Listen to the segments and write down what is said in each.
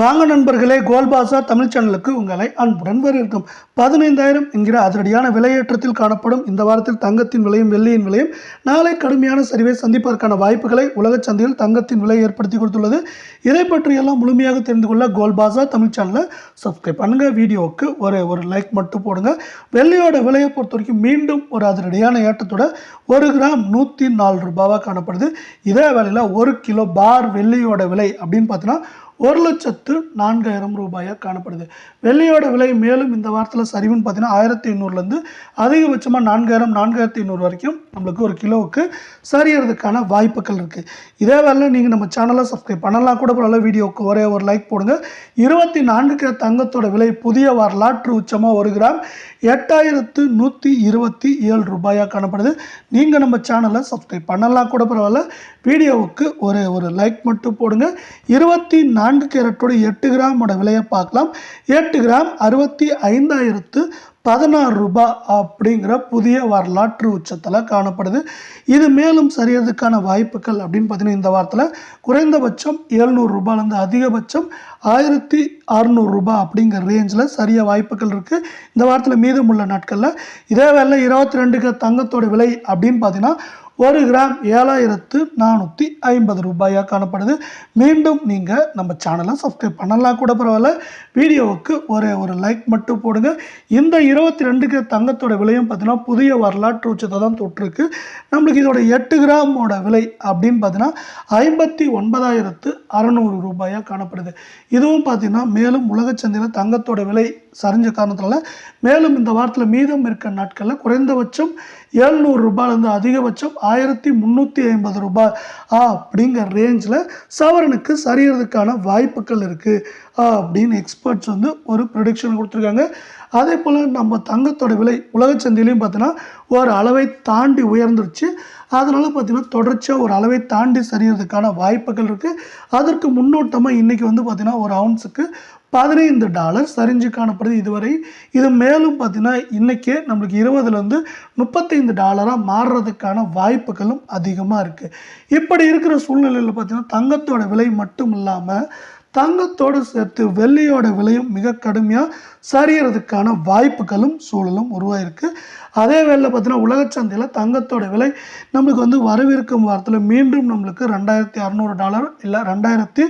வாங்க நண்பர்களே கோல்பாசா தமிழ் சேனலுக்கு உங்களை அன்புடன் வரவேற்கும். பதினைந்தாயிரம் என்கிற அதிரடியான விலையேற்றத்தில் காணப்படும் இந்த வாரத்தில் தங்கத்தின் விலையும் வெள்ளியின் விலையும் நாளை கடுமையான சரிவை சந்திப்பதற்கான வாய்ப்புகளை உலக சந்தையில் தங்கத்தின் விலை ஏற்படுத்தி கொடுத்துள்ளது. இதை பற்றியெல்லாம் முழுமையாக தெரிந்து கொள்ள கோல்பாசா தமிழ் சேனலை சப்ஸ்கிரைப் பண்ணுங்க. வீடியோவுக்கு ஒரு ஒரு லைக் மட்டும் போடுங்க. வெள்ளியோட விலையை பொறுத்த வரைக்கும் மீண்டும் ஒரு அதிரடியான ஏற்றத்தோட ஒரு கிராம் நூற்றி நாலு ரூபாவாக காணப்படுது. இதே வேலையில் ஒரு கிலோ பார் வெள்ளியோட விலை அப்படின்னு பார்த்தீங்கன்னா ஒரு லட்சத்து நான்காயிரம் ரூபாயாக காணப்படுது. வெள்ளியோட விலை மேலும் இந்த வாரத்தில் சரிவுன்னு பார்த்தீங்கன்னா ஆயிரத்தி எண்ணூறுலேருந்து அதிகபட்சமாக நான்காயிரம் நான்காயிரத்தி ஐநூறு வரைக்கும் நம்மளுக்கு ஒரு கிலோவுக்கு சரியறதுக்கான வாய்ப்புகள் இருக்குது இதே வேலை நீங்கள் நம்ம சேனலை சப்ஸ்கிரைப் பண்ணலாம் கூட பரவாயில்ல. வீடியோவுக்கு ஒரே ஒரு லைக் போடுங்க. இருபத்தி நான்கு கிலோ தங்கத்தோட விலை புதிய வரலாற்று உச்சமாக ஒரு கிராம் எட்டாயிரத்து நூற்றி இருபத்தி ஏழு ரூபாயாக காணப்படுது. நீங்கள் நம்ம சேனலை சப்ஸ்கிரைப் பண்ணலாம் கூட பரவாயில்ல. வீடியோவுக்கு ஒரு ஒரு லைக் மட்டும் போடுங்க. இருபத்தி நான்கு கேரட்டோட எட்டு கிராமோட விலையை பார்க்கலாம். எட்டு கிராம் அறுபத்தி ஐந்தாயிரத்து பதினாறு ரூபாய் அப்படிங்கிற புதிய வரலாற்று உச்சத்தில் காணப்படுது. இது மேலும் சரியறதுக்கான வாய்ப்புகள் அப்படின்னு பார்த்தீங்கன்னா இந்த வாரத்தில் குறைந்தபட்சம் எழுநூறு ரூபாயிலேருந்து அதிகபட்சம் ஆயிரத்தி அறுநூறு ரூபாய் அப்படிங்கிற ரேஞ்சில் சரிய வாய்ப்புகள் இருக்குது இந்த வாரத்தில் மீதமுள்ள நாட்களில் இதே வேலை இருபத்தி ரெண்டுக்கு தங்கத்தோட விலை அப்படின்னு பார்த்தீங்கன்னா ஒரு கிராம் ஏழாயிரத்து நானூற்றி ஐம்பது ரூபாயாக காணப்படுது. மீண்டும் நீங்கள் நம்ம சேனலை சப்ஸ்கிரைப் பண்ணலாம் கூட பரவாயில்ல. வீடியோவுக்கு ஒரே ஒரு லைக் மட்டும் போடுங்க. இந்த இருபத்தி ரெண்டு கிராம் தங்கத்தோட விலையும் பார்த்தீங்கன்னா புதிய வரலாற்று உச்சத்தை தான் தொற்றுருக்கு நம்மளுக்கு இதோட எட்டு கிராமோட விலை அப்படின்னு பார்த்தீங்கன்னா ஐம்பத்தி ஒன்பதாயிரத்து அறநூறு ரூபாயாக காணப்படுது. இதுவும் பார்த்தீங்கன்னா மேலும் உலக சந்தையில் தங்கத்தோட விலை சரிஞ்ச காரணத்தினால மேலும் இந்த வாரத்தில் மீதம் இருக்க நாட்களில் குறைந்தபட்சம் எழுநூறு ரூபாயிலேருந்து அதிகபட்சம் ஆயிரத்தி முந்நூற்றி ஐம்பது ரூபாய். அப்படிங்கிற ரேஞ்சில் சவரனுக்கு சரியறதுக்கான வாய்ப்புகள் இருக்குது அப்படின்னு எக்ஸ்பர்ட்ஸ் வந்து ஒரு ப்ரொடிக்ஷன் கொடுத்துருக்காங்க. அதே போல் நம்ம தங்கத்தோட விலை உலக சந்தையிலையும் பார்த்தோன்னா ஒரு அளவை தாண்டி உயர்ந்துருச்சு. அதனால் பார்த்திங்கன்னா தொடர்ச்சியாக ஒரு அளவை தாண்டி சரியறதுக்கான வாய்ப்புகள் இருக்குது அதற்கு முன்னோட்டமாக இன்றைக்கி வந்து பார்த்திங்கன்னா ஒரு அவுன்ஸுக்கு பதினைந்து டாலர் சரிஞ்சு காணப்படுது இதுவரை. இது மேலும் பார்த்திங்கன்னா இன்றைக்கே நம்மளுக்கு இருபதுலேருந்து முப்பத்தைந்து டாலராக மாறுறதுக்கான வாய்ப்புகளும் அதிகமாக இருக்குது இப்படி இருக்கிற சூழ்நிலையில் பார்த்திங்கன்னா தங்கத்தோட விலை மட்டும் இல்லாமல் தங்கத்தோடு சேர்த்து வெள்ளியோட விலையும் மிக கடுமையாக சரியறதுக்கான வாய்ப்புகளும் சூழலும் உருவாயிருக்கு. அதே வேளையில் பார்த்தீங்கன்னா உலக சந்தையில் தங்கத்தோட விலை நம்மளுக்கு வந்து வரவிருக்கும் வாரத்தில் மீண்டும் நம்மளுக்கு ரெண்டாயிரத்தி அறநூறு டாலர் இல்லை ரெண்டாயிரத்தி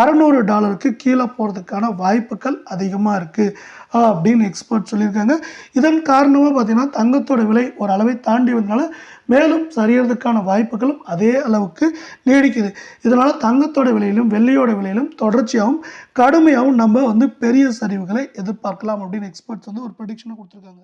அறநூறு டாலருக்கு கீழே போகிறதுக்கான வாய்ப்புகள் அதிகமாக இருக்குது அப்படின்னு எக்ஸ்பர்ட் சொல்லியிருக்காங்க. இதன் காரணமாக பார்த்திங்கன்னா தங்கத்தோட விலை ஒரு அளவை தாண்டி வந்தனால மேலும் சரியறதுக்கான வாய்ப்புகளும் அதே அளவுக்கு நீடிக்குது. இதனால் தங்கத்தோட விலையிலும் வெள்ளியோட விலையிலும் தொடர்ச்சியாகவும் கடுமையாகவும் நம்ம வந்து பெரிய சரிவுகளை எதிர்பார்க்கலாம் அப்படின்னு எக்ஸ்பர்ட்ஸ் வந்து ஒரு ப்ரடிக்ஷனை கொடுத்துருக்காங்க.